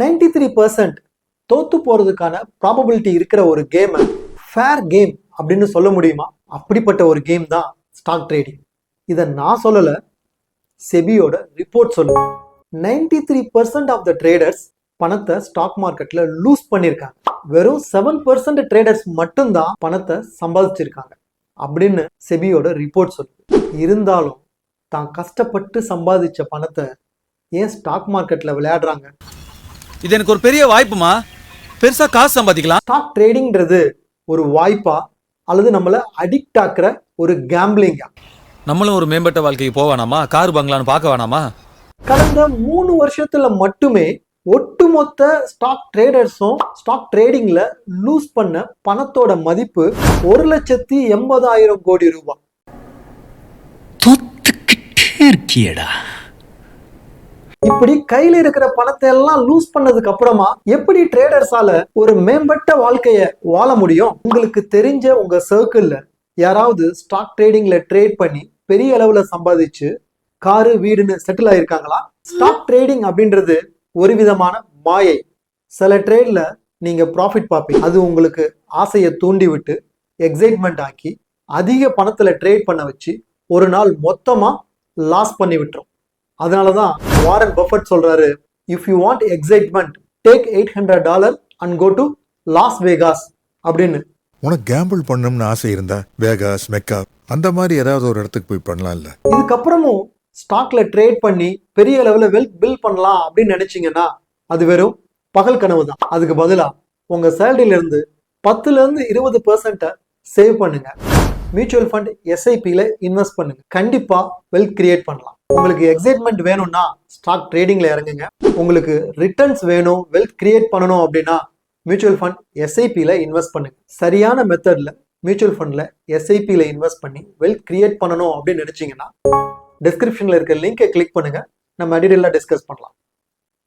Ninety three percent தோத்து போறதுக்கான probability இருக்கிற ஒரு கேமை ஃபேர் கேம் அப்படின்னு சொல்ல முடியுமா? அப்படிப்பட்ட ஒரு கேம் தான் ஸ்டாக் ட்ரேடிங் இதை நான் சொல்லலை. செபியோட ரிப்போர்ட் சொல்லுது ninety three percent of the traders பணத்தை ஸ்டாக் மார்க்கெட்ல லூஸ் பண்ணியிருக்காங்க. வெறும் செவன் பர்சன்ட் ட்ரேடர்ஸ் மட்டும்தான் பணத்தை சம்பாதிச்சிருக்காங்க. அப்படின்னு செபியோட ரிப்போர்ட் சொல்லுது இருந்தாலும் தான் கஷ்டப்பட்டு சம்பாதிச்ச பணத்தை ஏன் ஸ்டாக் மார்க்கெட்ல விளையாடுறாங்க? இது எனக்கு ஒரு பெரிய வாய்ப்புமா? பெருசா காசு சம்பாதிக்கலாம். ஸ்டாக் ட்ரேடிங்ன்றது ஒரு வாய்ப்பா? அல்லது நம்மள அடிக்ட் ஆக்குற ஒரு கேம்பிளிங்கா நம்மளும் ஒரு மேம்பட்ட வாழ்க்கைக்கு போக வேணாமா? கார் பங்களான்னு பார்க்க வேணாமா? கடந்த மூணு வருஷத்துல மட்டுமே ஒட்டுமொத்த ஸ்டாக் ட்ரேடர்ஸும் ஸ்டாக் ட்ரேடிங்ல லூஸ் பண்ண பணத்தோட மதிப்பு ஒரு லட்சத்தி எண்பதாயிரம் கோடி ரூபாய் தொத்துக்கிட்டே இருக்கியடா. இப்படி கையில இருக்கிற பணத்தை எல்லாம் லூஸ் பண்ணதுக்கு அப்புறமா எப்படி ட்ரேடர்ஸால ஒரு மேம்பட்ட வாழ்க்கைய வாழ முடியும்? உங்களுக்கு தெரிஞ்ச உங்க சர்க்கிள்ல யாராவது ஸ்டாக் ட்ரேடிங்ல ட்ரேட் பண்ணி பெரிய அளவுல சம்பாதிச்சு காரு வீடுன்னு செட்டில் ஆயிருக்காங்களா? ஸ்டாக் ட்ரேடிங் அப்படின்றது ஒரு விதமான மாயை. சில ட்ரேட்ல நீங்க ப்ராஃபிட் பார்ப்பீங்க. அது உங்களுக்கு ஆசையை தூண்டி விட்டு எக்ஸைட்மெண்ட் ஆக்கி அதிக பணத்துல ட்ரேட் பண்ண வச்சு ஒரு நாள் மொத்தமா லாஸ் பண்ணி விட்டுரும். அதனாலதான் வாரன் பஃபட் சொல்றாரு if you want excitement take eight hundred dollar and go to Las Vegas அப்படின்னு. உனக்கு கேம்பிள் பண்ணணும்னு ஆசை இருந்தா வேகாஸ் மெக்கா அந்த மாதிரி ஏதாவது ஒரு இடத்துக்கு போய் பண்ணலாம்ல? இதுக்கப்புறமும் ஸ்டாக்ல ட்ரேட் பண்ணி பெரிய லெவலில் வெல்த் பில்ட் பண்ணலாம் அப்படின்னு நினைச்சீங்கன்னா அது வெறும் பகல் கனவு தான். அதுக்கு பதிலா உங்க சேலரியில இருந்து பத்துல இருந்து இருபது பெர்சென்ட்டை சேவ் பண்ணுங்க. மியூச்சுவல் ஃபண்ட் எஸ்ஐபியில இன்வெஸ்ட் பண்ணுங்க. கண்டிப்பா வெல்த் கிரியேட் பண்ணலாம். உங்களுக்கு எக்ஸைட்மெண்ட் வேணும்னா ஸ்டாக் ட்ரேடிங்ல இறங்குங்க. உங்களுக்கு ரிட்டர்ன்ஸ் வேணும் வெல்த் கிரியேட் பண்ணணும் அப்படின்னா மியூச்சுவல் ஃபண்ட் எஸ்ஐபியில் இன்வெஸ்ட் பண்ணுங்க. சரியான மெத்தட்ல மியூச்சுவல் ஃபண்ட்ல எஸ்ஐபியில் இன்வெஸ்ட் பண்ணி வெல்த் கிரியேட் பண்ணணும் அப்படின்னு நினைச்சீங்கன்னா டிஸ்கிரிப்ஷன்ல இருக்க லிங்கை கிளிக் பண்ணுங்க. நம்ம டீடைலாக டிஸ்கஸ் பண்ணலாம்.